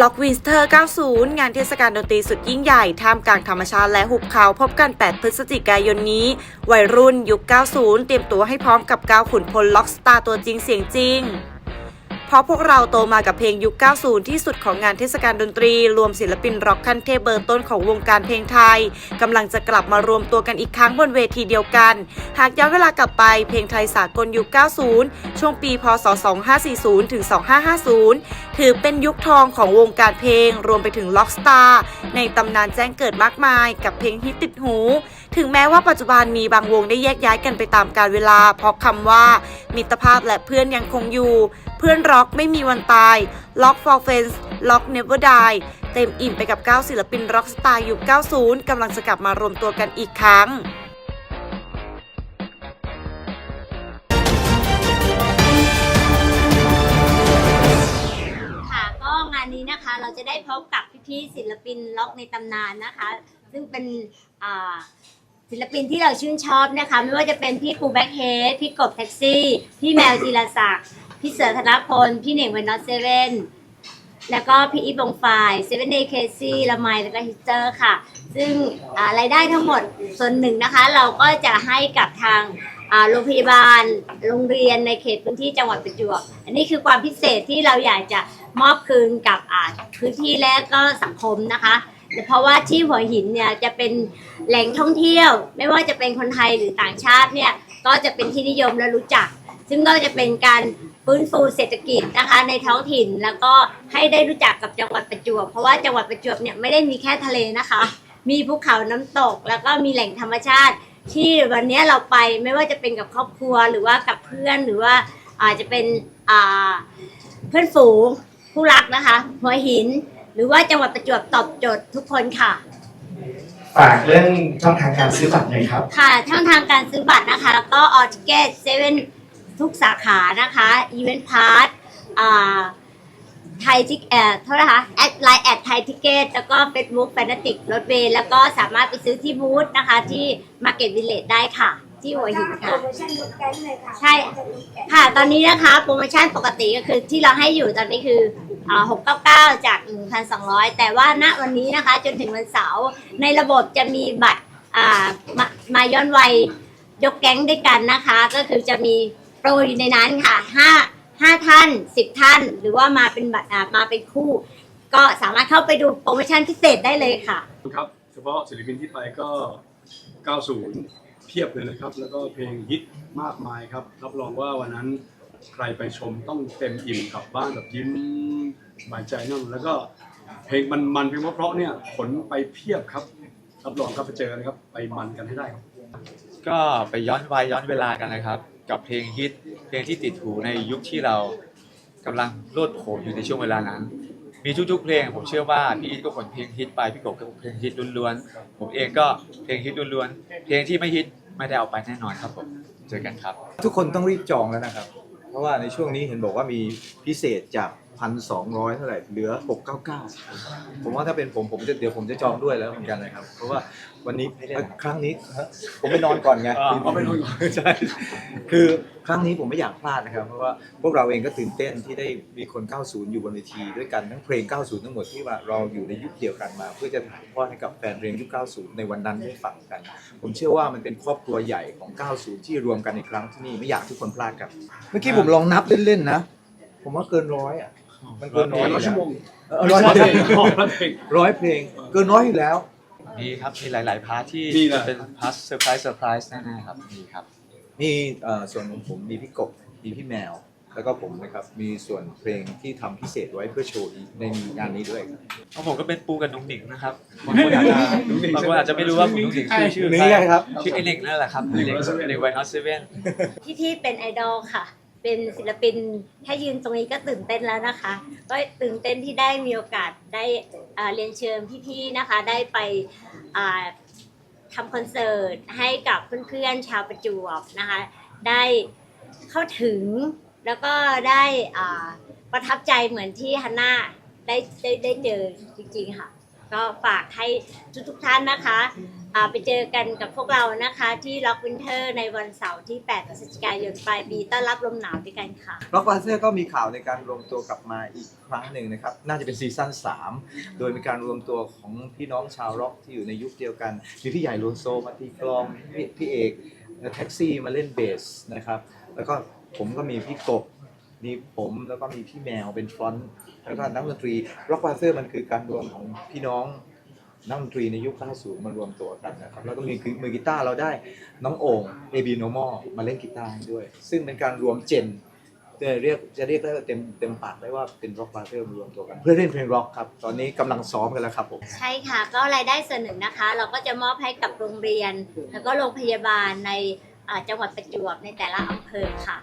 ล็อกวินสเตอร์ 90 งานเทศกาลดนตรีสุดยิ่งใหญ่ ท่ามกลางธรรมชาติและหุบเขาพบกัน 8 พฤศจิกายนนี้ วัยรุ่นยุค 90 เตรียมตัวให้พร้อมกับก้าวขุนพลล็อกสตาร์ตัวจริงเสียงจริง เพราะพวกเราโตมากับเพลงยุค 90 ที่สุดของงานเทศกาลดนตรี รวมศิลปินร็อกขั้นเทพเบอร์ต้นของวงการเพลงไทยกำลังจะกลับมารวมตัวกันอีกครั้งบนเวทีเดียวกัน หากย้อนเวลากลับไปเพลงไทยสากลยุค 90 ช่วงปีพศ 2540 ถึง 2550 ถือเป็นยุคทองของวงการเพลง รวมไปถึงล็อกสตาร์ในตำนานแจ้งเกิดมากมายกับเพลงฮิตติดหู ถึงแม้ว่าปัจจุบันมีบางวงได้แยกย้ายกันไปตามกาลเวลา เพราะคำว่า มิตรภาพและเพื่อนยังคงอยู่ เพื่อนร็อกไม่มีวันตาย ล็อก for friends ล็อก never die เต็มอิ่มไปกับ 9 ศิลปินร็อกสตาร์ยุค 90 กำลังจะกลับมารวมตัวกันอีกครั้งค่ะก็งานนี้นะคะเราจะได้พบกับพี่ๆศิลปินล็อกในตำนานนะคะ ซึ่งเป็นศิลปินที่เราชื่นชอบนะคะ ไม่ว่าจะเป็นพี่ปูแบ็คเฮดพี่กบแท็กซี่ พี่แมวจีรศักดิ์ พี่เสือธนพล พี่เหน่งเวนอตเซเว่นแล้วก็พี่อีฟบงไฟเซเว่นเดย์เคซี่ละไมแล้วก็ฮิสเตอร์ค่ะ ซึ่งอ่ารายได้ทั้งหมดส่วนหนึ่งนะคะ เราก็จะให้กับทางอ่าโรงพยาบาลโรงเรียนในเขตพื้นที่จังหวัดประจวบอันนี้คือความพิเศษที่เราอยากจะมอบคืนกับอ่าพื้นที่และก็สังคมนะคะเพราะว่าที่หัวหินเนี่ยจะเป็นแหล่งท่องเที่ยว ไม่ว่าจะเป็นคนไทยหรือต่างชาติเนี่ยก็จะเป็นที่นิยมและรู้จัก ซึ่งก็จะเป็นการ ฟื้นฟูเศรษฐกิจนะคะในท้องถิ่นแล้วก็ให้ได้รู้จักกับจังหวัดประจวบ เพราะว่าจังหวัดประจวบเนี่ยไม่ได้มีแค่ทะเลนะคะ มีภูเขาน้ำตก แล้วก็มีแหล่งธรรมชาติ ที่วันนี้เราไปไม่ว่าจะเป็นกับครอบครัวหรือว่ากับเพื่อนหรือว่าอาจจะเป็นอ่าเพื่อนฝูงผู้รักนะคะหัวหิน หรือว่าจังหวัดประจวบตอบโจทย์ทุกคนค่ะฝากเรื่องช่องทางการซื้อบัตรหน่อยครับ ค่ะช่องทางการซื้อบัตรนะคะ แล้วก็ออทิเกตเซเว่น ทุกสาขานะคะอีเวนต์พาร์ทอ่าไทยทิกเอ่อเท่าไหร่คะแอดไลน์แอดไทยทิกเก็ตแล้วก็เฟซบุ๊กแฟนติกรถเวย์แล้วก็สามารถไปซื้อที่บูธนะคะ ที่มาร์เก็ตวิลเลจได้ค่ะ ที่หัวหินค่ะ โปรโมชั่นลดแก๊งเลยค่ะใช่ ค่ะ ตอนนี้นะคะโปรโมชั่นปกติก็คือที่เราให้อยู่ตอนนี้คืออ่า699 จาก 1,200 แต่ว่าณวันนี้นะคะ จนถึงวันเสาร์ในระบบจะมีบัตรอ่ามามาย้อนวัยยกแก๊งด้วยกันนะคะ ก็คือจะมี รอยู่ในนั้นค่ะ5 5ท่าน10ท่าน หรือว่ามาเป็นบัตรอ่ามาเป็นคู่ ก็สามารถเข้าไปดูโปรโมชั่นพิเศษได้เลยค่ะ ครับเฉพาะศิลปินที่ไปก็ 90 เพียบเลยนะครับ แล้วก็เพลงฮิตมากมายครับ รับรองว่าวันนั้นใครไปชมต้องเต็มอิ่มกลับบ้านแบบยิ้มสบายใจนั่นแล้วก็เพลงมันมันๆเพลงเพราะๆเนี่ยขนไปเพียบครับ รับรองครับไปเจอกันครับ ไปมันกันให้ได้ครับ ก็ไปย้อนวัยย้อนเวลากันนะครับ กับเพลงฮิต เพลงที่ติดหูในยุคที่เรากำลังโลดโผนอยู่ในช่วงเวลานั้น มีทุกๆเพลงผมเชื่อว่าพี่อีทก็ขนเพลงฮิตไปพี่กบก็เพลงฮิตล้วนๆผมเองก็เพลงฮิตล้วนๆเพลงที่ไม่ฮิตไม่ได้เอาไปแน่นอนครับผมเจอกันครับ ทุกคนต้องรีบจองแล้วนะครับ เพราะว่าในช่วงนี้เห็นบอกว่ามีพิเศษจากพันสองร้อยเท่าไหร่เหลือหกเก้าเก้าผมว่าถ้าเป็นผมผมจะเดี๋ยวผมจะจองด้วยแล้วเหมือนกันนะครับ เพราะว่า วันนี้ครั้งนี้ฮะผมไปนอนก่อนไงอ่าเอาไปนอนก่อนใช่คือครั้งนี้ผมไม่อยากพลาดนะครับ เพราะว่าพวกเราเองก็ตื่นเต้นที่ได้มีคน 90 อยู่บนเวทีด้วยกันทั้งเพลง 90 ทั้งหมดที่ว่าเราอยู่ในยุคเดียวกันมา เพื่อจะถ่ายทอดให้กับแฟนเพลงยุค 90 ในวันนั้นได้ฟังกัน ผมเชื่อว่ามันเป็นครอบครัวใหญ่ของ 90 ที่รวมกันอีกครั้งที่นี่ไม่อยากทุกคนพลาดครับเมื่อกี้ผมลองนับเล่นๆนะ ผมว่าเกินร้อยอะมันเกินร้อยร้อยชั่วโมงเออร้อยร้อยเพเพลลงงร้อยเพลงร้อยเพลงเกินร้อยอยู่แล้ว มีครับ มีหลาย ๆ พาร์ทที่มีนะเป็นพาร์ทเซอร์ไพรส์เซอร์ไพรส์แน่ๆครับ มีครับมีเอ่อส่วนของผมมีพี่กบมีพี่แมว แล้วก็ผมนะครับ มีส่วนเพลงที่ทำพิเศษไว้เพื่อโชว์ในงานนี้ด้วยครับ ของผมก็เป็นปูกับนุ้งหนิงนะครับ บางคนอาจจะบางคนอาจจะไม่รู้ว่าคุณนุ้งหนิงชื่อชื่อนี่ไงครับ ชื่อไอเน่งนั่นแหละครับไอเน่งไอเน่งไวนอสเซเว่นที่ที่เป็นไอดอลค่ะ เป็นศิลปินแค่ยืนตรงนี้ก็ตื่นเต้นแล้วนะคะ ก็ตื่นเต้นที่ได้มีโอกาสได้อ่าเรียนเชิญพี่ๆนะคะ ได้ไปอ่า ทำคอนเสิร์ตให้กับเพื่อนๆชาวประจวบนะคะได้เข้าถึงแล้วก็ได้ประทับใจเหมือนที่ฮันน่าได้ได้ได้เจอจริงๆค่ะ ก็ฝากให้ทุกทุกๆท่านนะคะไปเจอกันกับพวกเรานะคะที่ล็อกวินเทอร์ในวันเสาร์ที่ 8 พฤศจิกายนปลายปีต้อนรับลมหนาวด้วยกันค่ะร็อกบาเซอร์ก็มีข่าวในการรวมตัวกลับมาอีกครั้งหนึ่งนะครับ น่าจะเป็นซีซั่น3 โดยมีการรวมตัวของพี่น้องชาวร็อกที่อยู่ในยุคเดียวกันมีพี่ใหญ่โลโซมาตีกลองพี่พี่เอกแท็กซี่มาเล่นเบสนะครับ แล้วก็ผมก็มีพี่กบ มีผมแล้วก็มีพี่แมวเป็นฟรอนต์แล้วก็นักดนตรีร็อกบาเซอร์มันคือการรวมของพี่น้องนักดนตรีในยุค90มารวมตัวกันนะครับแล้วก็มีคือมือกีตาร์เราได้น้องโอ่ง AB Normal มาเล่นกีตาร์ด้วย ซึ่งเป็นการรวมเจนจะเรียกจะเรียกได้เต็มเต็มปากได้ว่าเป็นร็อกบาร์เทอร์รวมตัวกัน เพื่อเล่นเพลงร็อกครับ ตอนนี้กำลังซ้อมกันแล้วครับผมใช่ค่ะก็รายได้ส่วนหนึ่งนะคะ เราก็จะมอบให้กับโรงเรียน แล้วก็โรงพยาบาลในจังหวัดประจวบในแต่ละอำเภอค่ะ